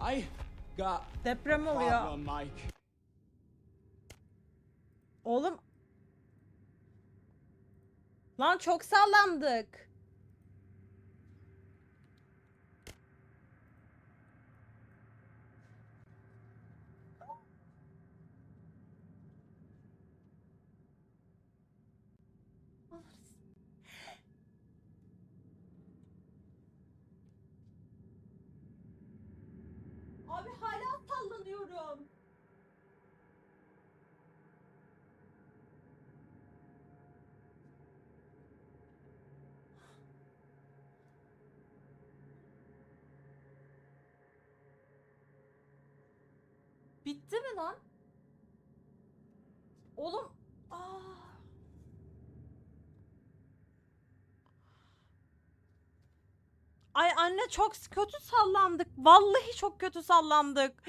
I got Deprem oluyor. problem, Mike. Oğlum. Lan çok sallandık. Sallanıyorum. Bitti mi lan? Oğlum. Aa. Ay anne çok kötü sallandık. Vallahi çok kötü sallandık.